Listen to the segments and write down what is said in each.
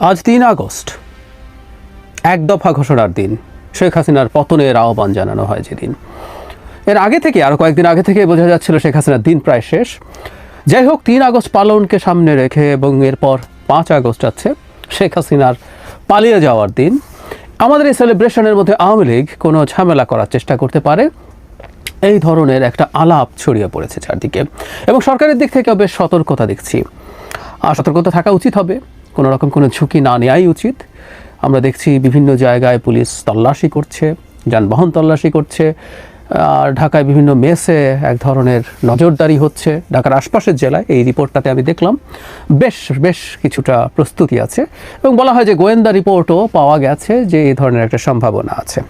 আজ তিন আগস্ট। এক দফা ঘোষণার দিন। শেখ হাসিনার পতনের আহ্বান জানানো হয় যেদিন। এর আগে থেকে আরও কয়েকদিন আগে থেকে বোঝা যাচ্ছিল শেখ হাসিনার দিন প্রায় শেষ। যাই হোক, তিন আগস্ট পালনকে সামনে রেখে এবং এরপর পাঁচ আগস্ট আছে, শেখ হাসিনার পালিয়ে যাওয়ার দিন। আমাদের এই সেলিব্রেশনের মধ্যে আওয়ামী লীগ কোনো ঝামেলা করার চেষ্টা করতে পারে। এই ধরনের একটা আলাপ ছড়িয়ে পড়েছে চারদিকে। এবং সরকারের দিক থেকেও বেশ সতর্কতা দেখছি। আর সতর্কতা থাকা উচিত হবে। কোনো রকম কোনো ঝুঁকি না নেওয়াই উচিত। আমরা দেখছি বিভিন্ন জায়গায় পুলিশ তল্লাশি করছে, যানবাহন তল্লাশি করছে, আর ঢাকায় বিভিন্ন মেসে এক ধরনের নজরদারি হচ্ছে। ঢাকার আশপাশের জেলায় এই রিপোর্টটাতে আমি দেখলাম, বেশ বেশ কিছুটা প্রস্তুতি আছে এবং বলা হয় যে গোয়েন্দা রিপোর্টও পাওয়া গেছে যে এই ধরনের একটা সম্ভাবনা আছে।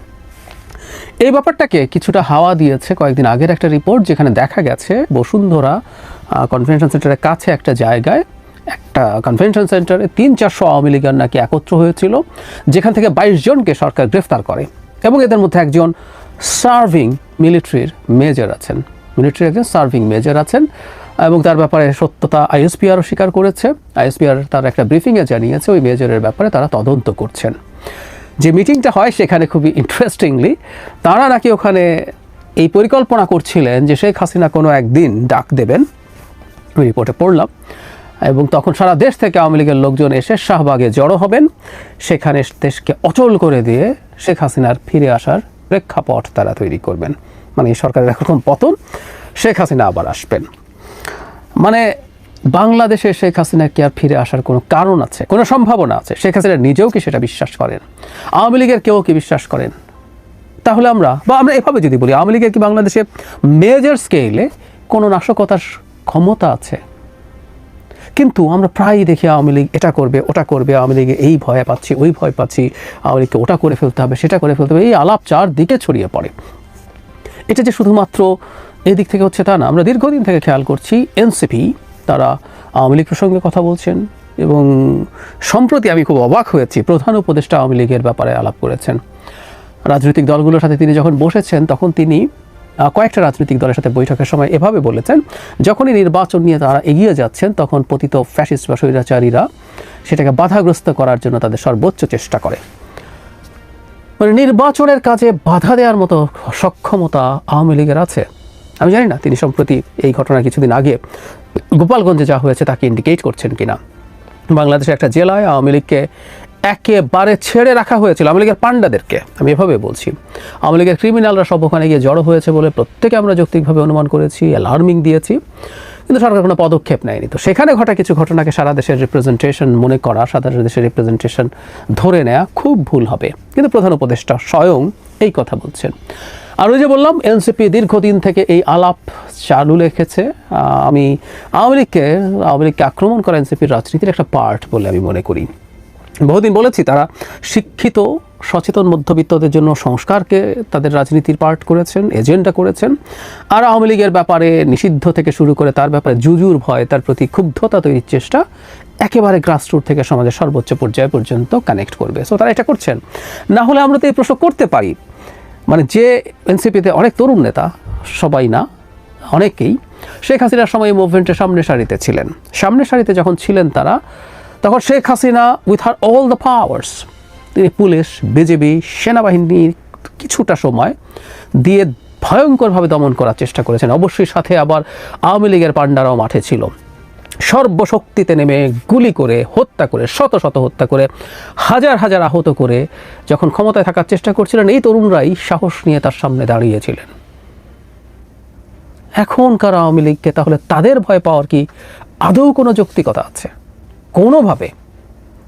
এই ব্যাপারটাকে কিছুটা হাওয়া দিয়েছে কয়েকদিন আগের একটা রিপোর্ট যেখানে দেখা গেছে বসুন্ধরা কনভেনশন সেন্টারের কাছে একটা জায়গায় একটা কনভেনশন সেন্টারে তিন চারশো আওয়ামী লীগের নাকি একত্র হয়েছিল, যেখান থেকে বাইশ জনকে সরকার গ্রেফতার করে এবং এদের মধ্যে একজন সার্ভিং মিলিটারির মেজর আছেন। মিলিটারির একজন সার্ভিং মেজর আছেন এবং তার ব্যাপারে সত্যতা আইএসপিআরও স্বীকার করেছে। আইএসপিআর তার একটা ব্রিফিংয়ে জানিয়েছে, ওই মেজরের ব্যাপারে তারা তদন্ত করছেন। যে মিটিংটা হয় সেখানে খুবই ইন্টারেস্টিংলি তারা নাকি ওখানে এই পরিকল্পনা করছিলেন যে শেখ হাসিনা কোনো একদিন ডাক দেবেন। রিপোর্টে পড়লাম। এবং তখন সারা দেশ থেকে আওয়ামী লীগের লোকজন এসে শাহবাগে জড়ো হবেন। সেখানে দেশকে অচল করে দিয়ে শেখ হাসিনার ফিরে আসার প্রেক্ষাপট তারা তৈরি করবেন। মানে এই সরকারের এখন পতন, শেখ হাসিনা আবার আসবেন। মানে বাংলাদেশে শেখ হাসিনা কি আর ফিরে আসার কোনো কারণ আছে? কোনো সম্ভাবনা আছে? শেখ হাসিনা নিজেও কি সেটা বিশ্বাস করেন? আওয়ামী লীগের কেউ কি বিশ্বাস করেন? তাহলে আমরা, বা আমরা এভাবে যদি বলি, আওয়ামী লীগের কি বাংলাদেশে মেজর স্কেলে কোনো নাশকতার ক্ষমতা আছে? কিন্তু আমরা প্রায়ই দেখি আওয়ামী লীগ এটা করবে, ওটা করবে, আওয়ামী লীগে এই ভয় পাচ্ছি, ওই ভয় পাচ্ছি, আওয়ামী লীগকে ওটা করে ফেলতে হবে, সেটা করে ফেলতে হবে, এই আলাপ চারদিকে ছড়িয়ে পড়ে। এটা যে শুধুমাত্র এদিক থেকে হচ্ছে তা না, আমরা দীর্ঘদিন থেকে খেয়াল করছি, এনসিপি তারা আওয়ামী লীগ প্রসঙ্গে কথা বলছেন এবং সম্প্রতি আমি খুব অবাক হয়েছি, প্রধান উপদেষ্টা আওয়ামী লীগের ব্যাপারে আলাপ করেছেন। রাজনৈতিক দলগুলোর সাথে তিনি যখন বসেছেন, তখন তিনি কয়েকটা রাজনৈতিক দলের সাথে বৈঠকের সময় এভাবে বলেছেন, যখনই নির্বাচন নিয়ে তারা এগিয়ে যাচ্ছেন, তখন পতিত ফ্যাসিস্ট বা স্বৈরাচারীরা সেটাকে বাধাগ্রস্ত করার জন্য তাদের সর্বোচ্চ চেষ্টা করে। মানে নির্বাচনের কাজে বাধা দেওয়ার মতো সক্ষমতা আওয়ামী লীগের আছে। আমি জানি না তিনি সম্প্রতি এই ঘটনার কিছুদিন আগে গোপালগঞ্জে যা হয়েছে তাকে ইন্ডিকেট করছেন কিনা। বাংলাদেশের একটা জেলায় আওয়ামী লীগকে একেবারে ছেড়ে রাখা হয়েছিল আওয়ামী লীগের পাণ্ডাদেরকে। আমি এভাবে বলছি। আওয়ামী লীগের ক্রিমিনালরা সব ওখানে গিয়ে জড়ো হয়েছে বলে প্রত্যেকে আমরা যৌক্তিকভাবে অনুমান করেছি, অ্যালার্মিং দিয়েছি। কিন্তু সরকার কোনো পদক্ষেপ নেয়নি। তো সেখানে ঘটা কিছু ঘটনাকে সারা দেশের রিপ্রেজেন্টেশন মনে করা, সারা দেশের রিপ্রেজেন্টেশন ধরে নেওয়া খুব ভুল হবে। কিন্তু প্রধান উপদেষ্টা স্বয়ং এই কথা বলছেন। আর ওই যে বললাম, এনসিপি দীর্ঘদিন থেকে এই আলাপ চালু রেখেছে। আমি আওয়ামী লীগকে আওয়ামী লীগকে আক্রমণ করা এনসিপির রাজনীতির একটা পার্ট বলে আমি মনে করি। বহুদিন বলেছি, তারা শিক্ষিত, সচেতন মধ্যবিত্তদের জন্য সংস্কারকে তাদের রাজনীতির পার্ট করেছেন, এজেন্ডা করেছেন। আর আওয়ামী লীগের ব্যাপারে নিষিদ্ধ থেকে শুরু করে তার ব্যাপারে জুজুর ভয়, তার প্রতি ক্ষুব্ধতা তৈরির চেষ্টা একেবারে গ্রাসরুট থেকে সমাজের সর্বোচ্চ পর্যায় পর্যন্ত কানেক্ট করবে। সো তারা এটা করছেন। না হলে আমরা তো এই প্রশ্ন করতে পারি। মানে যে এনসিপিতে অনেক তরুণ নেতা, সবাই না, অনেকেই, শেখ হাসিনার সময় মুভমেন্টের সামনে সারিতে ছিলেন। সামনে সারিতে যখন ছিলেন তারা তখন Sheikh Hasina with her all the powers তিনি পুলিশ বিজেপি সেনাবাহিনীর কিছুটা সময় দিয়ে ভয়ঙ্করভাবে দমন করার চেষ্টা করেছেন। অবশ্যই সাথে আবার আওয়ামী লীগের পাণ্ডারাও মাঠে ছিল। সর্বশক্তিতে নেমে গুলি করে, হত্যা করে, শত শত হত্যা করে, হাজার হাজার আহত করে যখন ক্ষমতায় থাকার চেষ্টা করছিলেন, এই তরুণরাই সাহস নিয়ে তার সামনে দাঁড়িয়েছিলেন। এখনকার আওয়ামী লীগকে তাহলে তাদের ভয় পাওয়ার কি আদৌ কোনো যৌক্তিকতা আছে? কোনোভাবে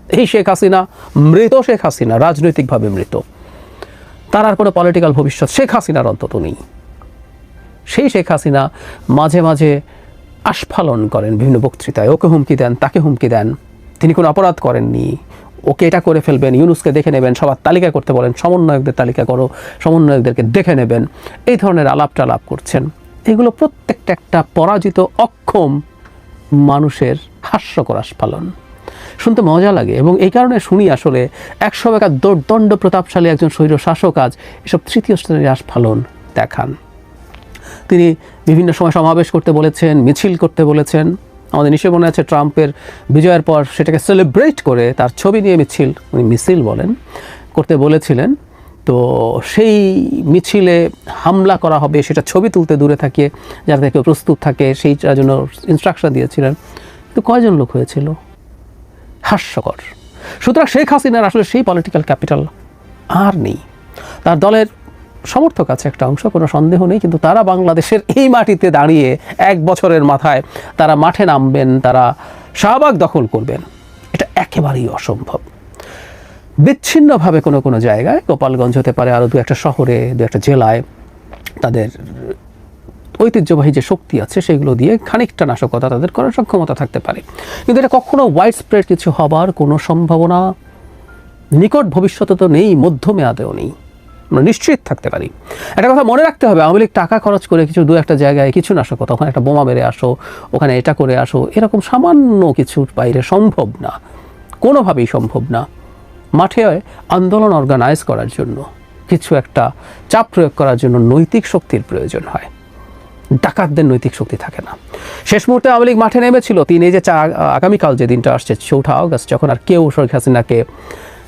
এই শেখ হাসিনা মৃত, শেখ হাসিনা রাজনৈতিকভাবে মৃত। তার আর কোনো পলিটিক্যাল ভবিষ্যৎ শেখ হাসিনার অন্তত নেই। সেই শেখ হাসিনা মাঝে মাঝে আস্ফালন করেন বিভিন্ন বক্তৃতায়। ওকে হুমকি দেন, তাকে হুমকি দেন। তিনি কোনো অপরাধ করেননি। ওকে এটা করে ফেলবেন, ইউনুসকে দেখে নেবেন, সবার তালিকা করতে বলেন, সমন্বয়কদের তালিকা করো, সমন্বয়কদেরকে দেখে নেবেন। এই ধরনের আলাপ করছেন। এগুলো প্রত্যেকটা একটা পরাজিত অক্ষম মানুষের হাস্যকর আস্ফালন। শুনতে মজা লাগে এবং এই কারণে শুনি আসলে একশো বেকার দণ্ড প্রতাপশালী একজন স্বৈর শাসক আজ এসব তৃতীয় শ্রেণির আস্ফালন দেখান। তিনি বিভিন্ন সময় সমাবেশ করতে বলেছেন, মিছিল করতে বলেছেন। আমাদের নিশ্চয়ই মনে আছে ট্রাম্পের বিজয়ের পর সেটাকে সেলিব্রেট করে তার ছবি নিয়ে মিছিল উনি মিছিল বলেন, করতে বলেছিলেন। তো সেই মিছিলে হামলা করা হবে, সেটা ছবি তুলতে দূরে থাকে যাতে কেউ প্রস্তুত থাকে সেইটার জন্য ইনস্ট্রাকশন দিয়েছিলেন। কিন্তু কয়জন লোক হয়েছিল? হাস্যকর। সুতরাং শেখ হাসিনার আসলে সেই পলিটিক্যাল ক্যাপিটাল আর নেই। তার দলের সমর্থক আছে একটা অংশ, কোনো সন্দেহ নেই, কিন্তু তারা বাংলাদেশের এই মাটিতে দাঁড়িয়ে এক বছরের মাথায় তারা মাঠে নামবেন, তারা শাহবাগ দখল করবেন। এটা একেবারেই অসম্ভব। বিচ্ছিন্নভাবে কোনো কোনো জায়গায়, গোপালগঞ্জ হতে পারে আরও দু একটা শহরে দু একটা জেলায় তাদের ঐতিহ্যবাহী যে শক্তি আছে সেগুলো দিয়ে খানিকটা নাশকতা তাদের করার সক্ষমতা থাকতে পারে। কিন্তু এটা কখনো ওয়াইড স্প্রেড কিছু হবার কোনো সম্ভাবনা নিকট ভবিষ্যতে তো নেই, মধ্যমেয়াদেও নেই। আমরা নিশ্চিত থাকতে পারি। একটা কথা মনে রাখতে হবে, আওয়ামী লীগ টাকা খরচ করে কিছু দু একটা জায়গায় কিছু নাশকতা, ওখানে একটা বোমা মেরে আসো, ওখানে এটা করে আসো, এরকম সামান্য কিছুর বাইরে সম্ভব না। কোনোভাবেই সম্ভব না। মাঠে আন্দোলন অর্গানাইজ করার জন্য। কিছু একটা চাপ প্রয়োগ করার জন্য নৈতিক শক্তির প্রয়োজন হয়। ডাকাতদের নৈতিক শক্তি থাকে না। শেষ মুহূর্তে আওয়ামী লীগ মাঠে নেমেছিল। তিনি এই যে চা, আগামীকাল যে দিনটা আসছে, চৌঠা আগস্ট, যখন আর কেউ শেখ হাসিনাকে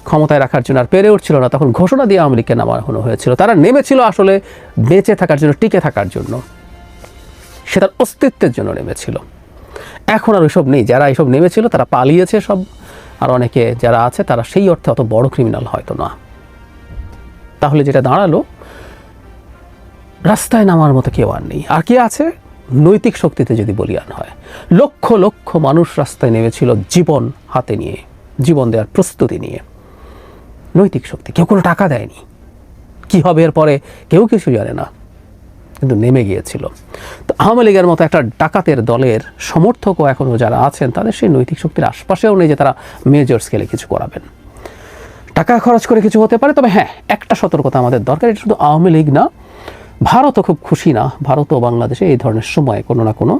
ক্ষমতায় রাখার জন্য আর পেরে উঠছিল না, তখন ঘোষণা দিয়ে আওয়ামী লীগকে নামানো হয়েছিল। তারা নেমেছিল আসলে বেঁচে থাকার জন্য, টিকে থাকার জন্য। সে তার অস্তিত্বের জন্য নেমেছিল। এখন আর ওইসব নেই। যারা এইসব নেমেছিল, তারা পালিয়েছে সব। আর অনেকে যারা আছে, তারা সেই অর্থে অত বড় ক্রিমিনাল হয়তো না। তাহলে যেটা দাঁড়াল, রাস্তায় নামার মতো কেউ আর নেই। আর কে আছে? নৈতিক শক্তিতে যদি বলিয়ান হয়। লক্ষ লক্ষ মানুষ রাস্তায় নেমেছিল জীবন হাতে নিয়ে, জীবন দেওয়ার প্রস্তুতি নিয়ে। নৈতিক শক্তি, কেউ কোনো টাকা দেয়নি। কি হবে এরপরে? কেউ কিছু জানে না। কিন্তু নেমে গিয়েছিল। তো আওয়ামী লীগের মতো একটা ডাকাতের দলের সমর্থকও এখনও যারা আছেন, তাদের সেই নৈতিক শক্তির আশপাশেও নেই যে তারা মেজর স্কেলে কিছু করাবেন। টাকা খরচ করে কিছু হতে পারে, তবে হ্যাঁ একটা সতর্কতা আমাদের দরকার, এটা শুধু আওয়ামী লীগ না, ভারতও খুব খুশি না, ভারত ও বাংলাদেশে এই ধরনের সময় কোনো না কোনো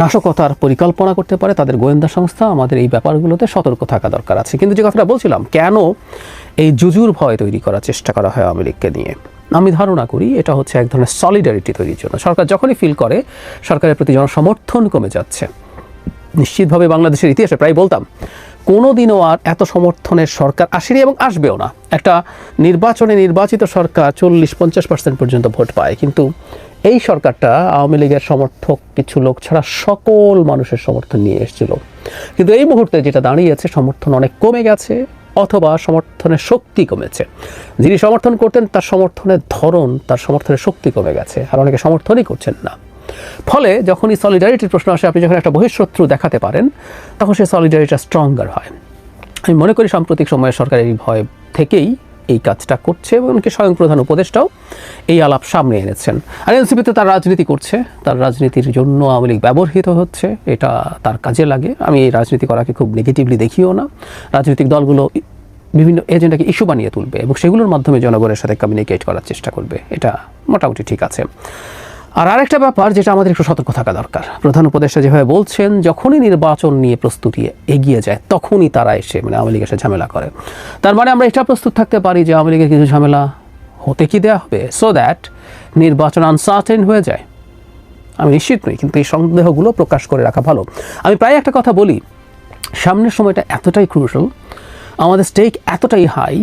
নাশকতার পরিকল্পনা করতে পারে, তাদের গোয়েন্দা সংস্থা, আমাদের এই ব্যাপারগুলোতে সতর্ক থাকা দরকার আছে। কিন্তু যে কথাটা বলছিলাম, কেন এই জুজুর ভয় তৈরি করার চেষ্টা করা হয় আওয়ামী লীগকে নিয়ে? আমি ধারণা করি এটা হচ্ছে এক ধরনের সলিডারিটি তৈরির জন্য। সরকার যখনই ফিল করে, সরকারের প্রতি জনসমর্থন কমে যাচ্ছে। নিশ্চিতভাবে বাংলাদেশের ইতিহাসে প্রায় বলতাম কোনো দিনও আর এত সমর্থনের সরকার আসেনি এবং আসবেও না। একটা নির্বাচনে নির্বাচিত সরকার চল্লিশ পঞ্চাশ পার্সেন্ট পর্যন্ত ভোট পায়। কিন্তু এই সরকারটা আওয়ামী লীগের সমর্থক, কিছু লোক ছাড়া সকল মানুষের সমর্থন নিয়ে এসেছিল। কিন্তু এই মুহূর্তে যেটা দাঁড়িয়েছে, সমর্থন অনেক কমে গেছে। অথবা সমর্থনের শক্তি কমেছে। যিনি সমর্থন করতেন, তার সমর্থনের ধরন, তার সমর্থনের শক্তি কমে গেছে। আর অনেকে সমর্থনই করছেন না। ফলে যখনই সলিডারিটির প্রশ্ন আসে, আপনি যখন একটা বহিঃশত্রু দেখাতে পারেন, তখন সেই সলিডারিটা স্ট্রঙ্গার হয়। আমি মনে করি সাম্প্রতিক সময়ে সরকারের এই ভয় থেকেই এই কাজটা করছে এবং এমনকি স্বয়ং প্রধান উপদেষ্টাও এই আলাপ সামনে এনেছেন। আর এনসিপিতে তার রাজনীতি করছে। তার রাজনীতির জন্য আওয়ামী লীগ ব্যবহৃত হচ্ছে। এটা তার কাজে লাগে। আমি এই রাজনীতি করাকে খুব নেগেটিভলি দেখিও না। রাজনৈতিক দলগুলো বিভিন্ন এজেন্ডাকে ইস্যু বানিয়ে তুলবে এবং সেগুলোর মাধ্যমে জনগণের সাথে কমিউনিকেট করার চেষ্টা করবে। এটা মোটামুটি ঠিক আছে। আর আরেকটা ব্যাপার যেটা আমাদের একটু সতর্ক থাকা দরকার। প্রধান উপদেষ্টা যেভাবে বলছেন, যখনই নির্বাচন নিয়ে প্রস্তুতি এগিয়ে যায়, তখনই তারা এসে মানে আওয়ামী লীগ এসে ঝামেলা করে। তার মানে আমরা এটা প্রস্তুত থাকতে পারি যে আওয়ামী লীগের কিছু ঝামেলা হতে কি দেওয়া হবে? সো দ্যাট নির্বাচন আনসার্টেন হয়ে যায়। আমি নিশ্চিত নই, কিন্তু এই সন্দেহগুলো প্রকাশ করে রাখা ভালো। আমি প্রায় একটা কথা বলি, সামনের সময়টা এতটাই ক্রুশাল আমাদের স্টেক এতটাই হাই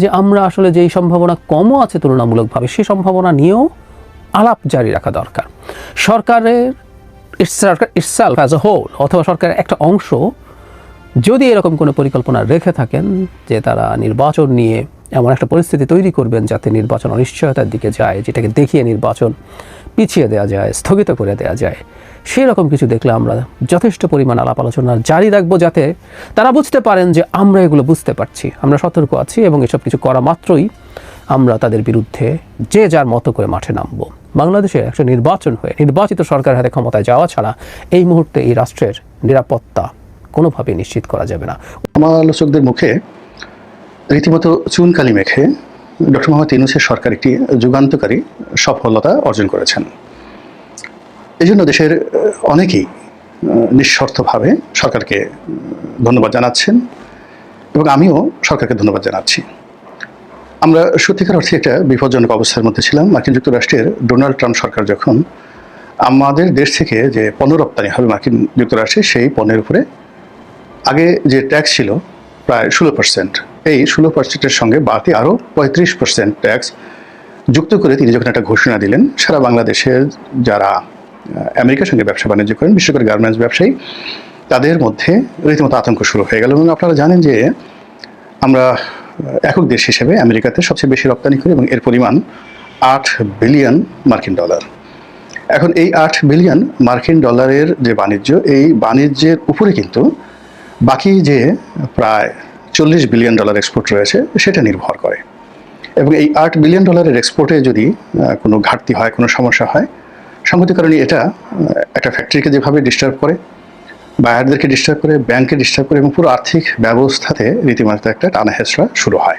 যে আমরা আসলে যেই সম্ভাবনা কমও আছে তুলনামূলকভাবে, সেই সম্ভাবনা নিয়েও আলাপ জারি রাখা দরকার। সরকারের সরকার ইটসেলফ অ্যাজ এ হোল অথবা সরকারের একটা অংশ যদি এরকম কোনো পরিকল্পনা রেখে থাকেন যে তারা নির্বাচন নিয়ে এমন একটা পরিস্থিতি তৈরি করবেন যাতে নির্বাচন অনিশ্চয়তার দিকে যায়, যেটাকে দেখিয়ে নির্বাচন পিছিয়ে দেওয়া যায়, স্থগিত করে দেওয়া যায় সেই রকম কিছু দেখলে আমরা যথেষ্ট পরিমাণ আলাপ আলোচনা জারি রাখব যাতে তারা বুঝতে পারেন যে আমরা এগুলো বুঝতে পারছি। আমরা সতর্ক আছি এবং এসব কিছু করা মাত্রই আমরা তাদের বিরুদ্ধে যে যার মতো করে মাঠে নামবো। বাংলাদেশে একটা নির্বাচন হয়ে নির্বাচিত সরকারের হাতে ক্ষমতায় যাওয়া ছাড়া এই মুহূর্তে এই রাষ্ট্রের নিরাপত্তা কোনোভাবেই নিশ্চিত করা যাবে না। সমালোচকদের মুখে রীতিমতো চুনকালি মেখে ডক্টর মোহাম্মদ ইউনুসের সরকার একটি যুগান্তকারী সফলতা অর্জন করেছেন। এই জন্য দেশের অনেকেই নিঃস্বার্থভাবে সরকারকে ধন্যবাদ জানাচ্ছেন এবং আমিও সরকারকে ধন্যবাদ জানাচ্ছি। আমরা সত্যিকার অর্থে একটা বিপজ্জনক অবস্থার মধ্যে ছিলাম। মার্কিন যুক্তরাষ্ট্রের ডোনাল্ড ট্রাম্প সরকার যখন আমাদের দেশ থেকে যে পণ্য রপ্তানি হবে মার্কিন যুক্তরাষ্ট্রে, সেই পণ্যের উপরে আগে যে ট্যাক্স ছিল প্রায় ষোলো পার্সেন্ট। এই ষোলো পার্সেন্টের সঙ্গে বাড়তি আরও পঁয়ত্রিশ পার্সেন্ট ট্যাক্স যুক্ত করে তিনি যখন একটা ঘোষণা দিলেন, সারা বাংলাদেশের যারা আমেরিকার সঙ্গে ব্যবসা বাণিজ্য করেন, বিশেষ করে গার্মেন্টস ব্যবসায়ী, তাদের মধ্যে রীতিমতো আতঙ্ক শুরু হয়ে গেল। এবং আপনারা জানেন যে আমরা একক দেশ হিসেবে আমেরিকাতে সবচেয়ে বেশি রপ্তানি করে এবং এর পরিমাণ আট বিলিয়ন মার্কিন ডলার। এখন এই আট বিলিয়ন মার্কিন ডলারের যে বাণিজ্য, এই বাণিজ্যের উপরে কিন্তু বাকি যে প্রায় চল্লিশ বিলিয়ন ডলার এক্সপোর্ট রয়েছে, সেটা নির্ভর করে। এবং এই আট বিলিয়ন ডলারের এক্সপোর্টে যদি কোনো ঘাটতি হয়, কোনো সমস্যা হয় সংগতি কারণে এটা একটা ফ্যাক্টরিকে যেভাবে ডিস্টার্ব করে বায়ারদেরকে ডিস্টার্ব করে ব্যাংকে ডিস্টার্ব করে এবং পুরো আর্থিক ব্যবস্থাতে রীতিমতো একটা টানা হেঁচড়া শুরু হয়।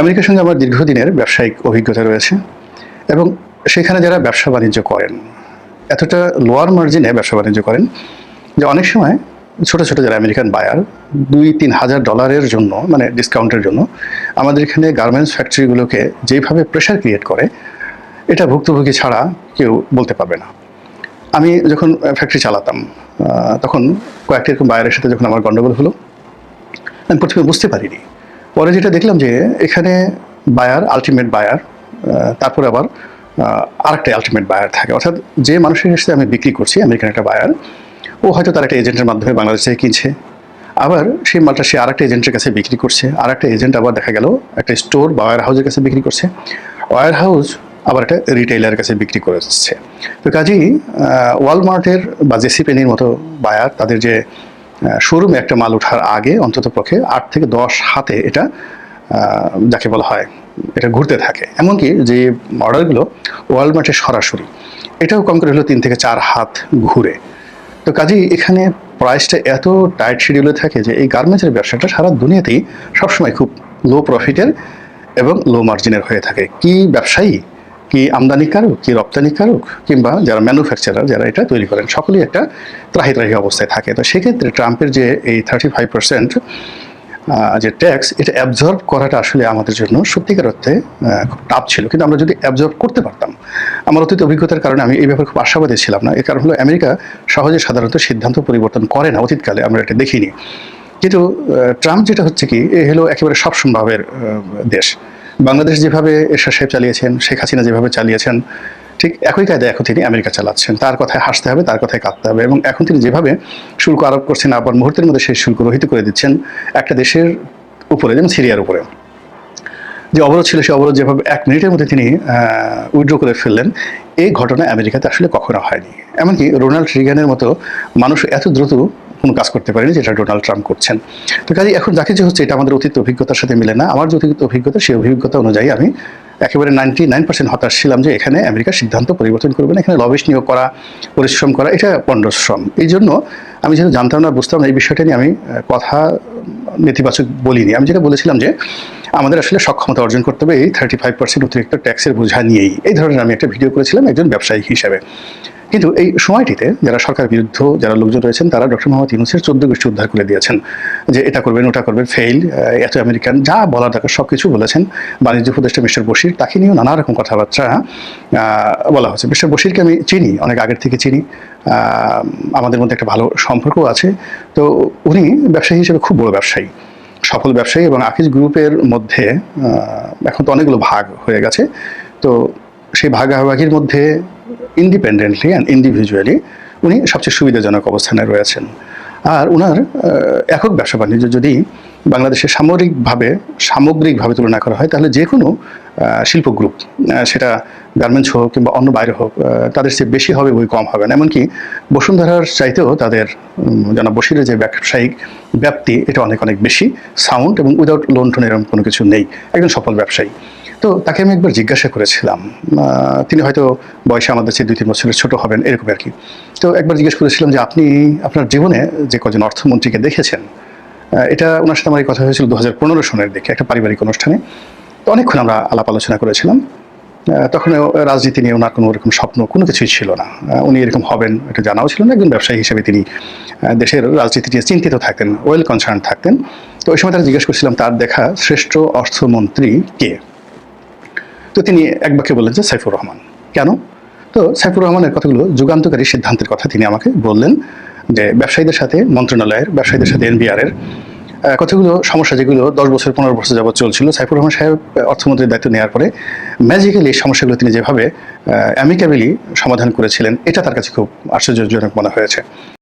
আমেরিকার সঙ্গে আমার দীর্ঘদিনের ব্যবসায়িক অভিজ্ঞতা রয়েছে এবং সেখানে যারা ব্যবসা বাণিজ্য করেন, এতটা লোয়ার মার্জিনে ব্যবসা বাণিজ্য করেন যে অনেক সময় ছোট ছোট যারা আমেরিকান বায়ার দুই, তিন হাজার ডলারের জন্য মানে ডিসকাউন্টের জন্য আমাদের এখানে গার্মেন্টস ফ্যাক্টরিগুলোকে যেভাবে প্রেশার ক্রিয়েট করে, এটা ভুক্তভোগী ছাড়া কেউ বলতে পারবে না। আমি যখন ফ্যাক্টরি চালাতাম তখন কয়েকটি এরকম বায়ারের সাথে যখন আমার গন্ডগোল হলো, আমি প্রথমে বুঝতে পারিনি। পরে যেটা দেখলাম যে এখানে বায়ার আলটিমেট বায়ার তারপরে আবার আরেকটা আলটিমেট বায়ার থাকে। অর্থাৎ যে মানুষের সাথে আমি বিক্রি করছি আমেরিকান একটা বায়ার ও হয়তো তার একটা এজেন্টের মাধ্যমে বাংলাদেশ থেকে কিনছে। আবার সেই মালটা সে আরেকটা এজেন্টের কাছে বিক্রি করছে আর একটা এজেন্ট আবার দেখা গেল একটা স্টোর বা ওয়ার হাউসের কাছে বিক্রি করছে। ওয়ার হাউস আবার একটা রিটেইলারের কাছে বিক্রি করছে তো কাজেই ওয়ালমার্টের বা জেসি পেনির মতো বায়ার তাদের যে শোরুমে একটা মাল ওঠার আগে অন্তত পক্ষে আট থেকে দশ হাতে এটা যাকে বলা হয়, এটা ঘুরতে থাকে। এমনকি যে অর্ডারগুলো ওয়ালমার্টে সরাসরি, এটাও কম করে হলো তিন থেকে চার হাত ঘুরে। তো কাজেই এখানে প্রাইসটা এত টাইট শিডিউলে থাকে যে এই গার্মেন্টসের ব্যবসাটা সারা দুনিয়াতেই সবসময় খুব লো প্রফিটের এবং লো মার্জিনের হয়ে থাকে। কি ব্যবসায়ী কি আমদানিকারক কি রপ্তানিকারক কিংবা যারা ম্যানুফ্যাকচারার যারা এটা তৈরি করেন, সকলেই একটা ত্রাহি ত্রাহি অবস্থায় থাকে। তো সেক্ষেত্রে ট্রাম্পের যে এই থার্টি ফাইভ পার্সেন্ট যে ট্যাক্স এটা অ্যাবজর্ব করাটা আসলে আমাদের জন্য সত্যিকার অর্থে খুব টাফ ছিল। কিন্তু আমরা যদি অ্যাবজর্ব করতে পারতাম, আমার অতীত অভিজ্ঞতার কারণে আমি এই ব্যাপারে খুব আশাবাদী ছিলাম না। এর কারণ হলো আমেরিকা সহজে সাধারণত সিদ্ধান্ত পরিবর্তন করে না, অতীতকালে আমরা এটা দেখিনি। কিন্তু ট্রাম্প যেটা হচ্ছে কি, এ হলো একেবারে সব সম্ভাবের দেশ। বাংলাদেশ যেভাবে এরশাদ সাহেব চালিয়েছেন, শেখ হাসিনা যেভাবে চালিয়েছেন, ঠিক একই কায়দায় এখন তিনি আমেরিকা চালাচ্ছেন। তার কথায় হাসতে হবে, তার কথায় কাঁদতে হবে এবং এখন তিনি যেভাবে শুল্ক আরোপ করছেন, আবার মুহূর্তের মধ্যে সেই শুল্ক রহিত করে দিচ্ছেন একটা দেশের উপরে, যেমন সিরিয়ার উপরে। যে অবরোধ ছিল, সেই অবরোধ যেভাবে এক মিনিটের মধ্যে তিনি উইড্রো করে ফেললেন, এই ঘটনা আমেরিকাতে আসলে কখনো হয়নি। এমনকি রোনাল্ড রিগানের মতো মানুষ এত দ্রুত কোনো কাজ করতে পারেনি, যেটা ডোনাল্ড ট্রাম্প করছেন। তো কাজে এখন যে হচ্ছে, এটা আমাদের অতীত অভিজ্ঞতার সাথে মিলে না। আমার যে অতীত অভিজ্ঞতা, সেই অভিজ্ঞতা অনুযায়ী আমি একেবারে নাইনটি নাইন পার্সেন্ট হতাশ ছিলাম যে এখানে আমেরিকার সিদ্ধান্ত পরিবর্তন করবে না, এখানে লবিশ নিয়োগ করা, পরিশ্রম করা, এটা পণ্ডশ্রম এই জন্য আমি যেহেতু জানতাম না, বুঝতাম না, এই বিষয়টা নিয়ে আমি কথা নেতিবাচক বলিনি। আমি যেটা বলেছিলাম যে আমাদের আসলে সক্ষমতা অর্জন করতে হবে, এই থার্টি ফাইভ পার্সেন্ট অতিরিক্ত ট্যাক্সের বোঝা নিয়েই। এই ধরনের আমি একটা ভিডিও করেছিলাম একজন ব্যবসায়ী হিসেবে। কিন্তু এই সময়টিতে যারা সরকার বিরুদ্ধ যারা লোকজন রয়েছেন, তারা ডক্টর মোহাম্মদ ইউনুসের চোদ্দ গোষ্ঠী উদ্ধার করে দিয়েছেন যে এটা করবেন, ওটা করবেন ফেইল এত আমেরিকান, যা বলার দরকার সব কিছু বলেছেন। বাণিজ্য উপদেষ্টা মিস্টার বশির, তাকে নিয়েও নানা রকম কথাবার্তা বলা হয়েছে। মিস্টার বশিরকে আমি চিনি, অনেক আগের থেকে চিনি আমাদের মধ্যে একটা ভালো সম্পর্ক আছে। তো উনি ব্যবসায়ী হিসেবে খুব বড় ব্যবসায়ী, সফল ব্যবসায়ী এবং আকিজ গ্রুপের মধ্যে এখন তো অনেকগুলো ভাগ হয়ে গেছে। তো সেই ভাগাভাগির মধ্যে ইন্ডিপেন্ডেন্টলি অ্যান্ড ইন্ডিভিজুয়ালি উনি সবচেয়ে সুবিধাজনক অবস্থানে রয়েছেন। আর ওনার একক ব্যবসা বাণিজ্য যদি বাংলাদেশে সামরিকভাবে, সামগ্রিকভাবে তুলনা করা হয়, তাহলে যে কোনো শিল্প গ্রুপ সেটা গার্মেন্টস হোক কিংবা অন্য বাইরে হোক তাদের চেয়ে বেশি হবে বই কম হবে না। এমনকি বসুন্ধরার চাইতেও তাদের জানা বসিরের যে ব্যবসায়িক ব্যাপ্তি, এটা অনেক অনেক বেশি। সাউন্ড এবং উইদাউট লোন টোন এরকম কোনো কিছু নেই। একজন সফল ব্যবসায়ী। তো তাকে আমি একবার জিজ্ঞাসা করেছিলাম তিনি হয়তো বয়সে আমাদের চেয়ে দুই তিন বছরের ছোট হবেন, এরকম আর কি। তো একবার জিজ্ঞেস করেছিলাম যে আপনি আপনার জীবনে যে কজন অর্থমন্ত্রীকে দেখেছেন এটা ওনার সাথে আমার কথা হয়েছিল দু হাজার পনেরো সনের দিকে, একটা পারিবারিক অনুষ্ঠানে। তো অনেকক্ষণ আমরা আলাপ আলোচনা করেছিলাম। তখন রাজনীতি নিয়ে ওনার কোনো রকম স্বপ্ন, কোনো কিছুই ছিল না। উনি এরকম হবেন, এটা জানাও ছিল না, একজন ব্যবসায়ী হিসেবে তিনি দেশের রাজনীতি নিয়ে চিন্তিত থাকতেন ওয়েল কনসার্ন থাকতেন। তো ওই সময় তারা জিজ্ঞেস করছিলাম, তার দেখা শ্রেষ্ঠ অর্থমন্ত্রী কে? তো তিনি এক বাক্যে বললেন যে সাইফুর রহমান। কেন? তো সাইফুর রহমানের কথাগুলো যুগান্তকারী সিদ্ধান্তের কথা তিনি আমাকে বললেন যে ব্যবসায়ীদের সাথে মন্ত্রণালয়ের ব্যবসায়ীদের সাথে এনবিআর এর আহ, কতগুলো সমস্যা যেগুলো দশ বছর পনেরো বছর যাবত চলছিল সাইফুর রহমান সাহেব অর্থমন্ত্রীর দায়িত্ব নেওয়ার পরে ম্যাজিক্যালি এই সমস্যাগুলো তিনি যেভাবে অ্যামিক্যাবেলি সমাধান করেছিলেন এটা তার কাছে খুব আশ্চর্যজনক মনে হয়েছে।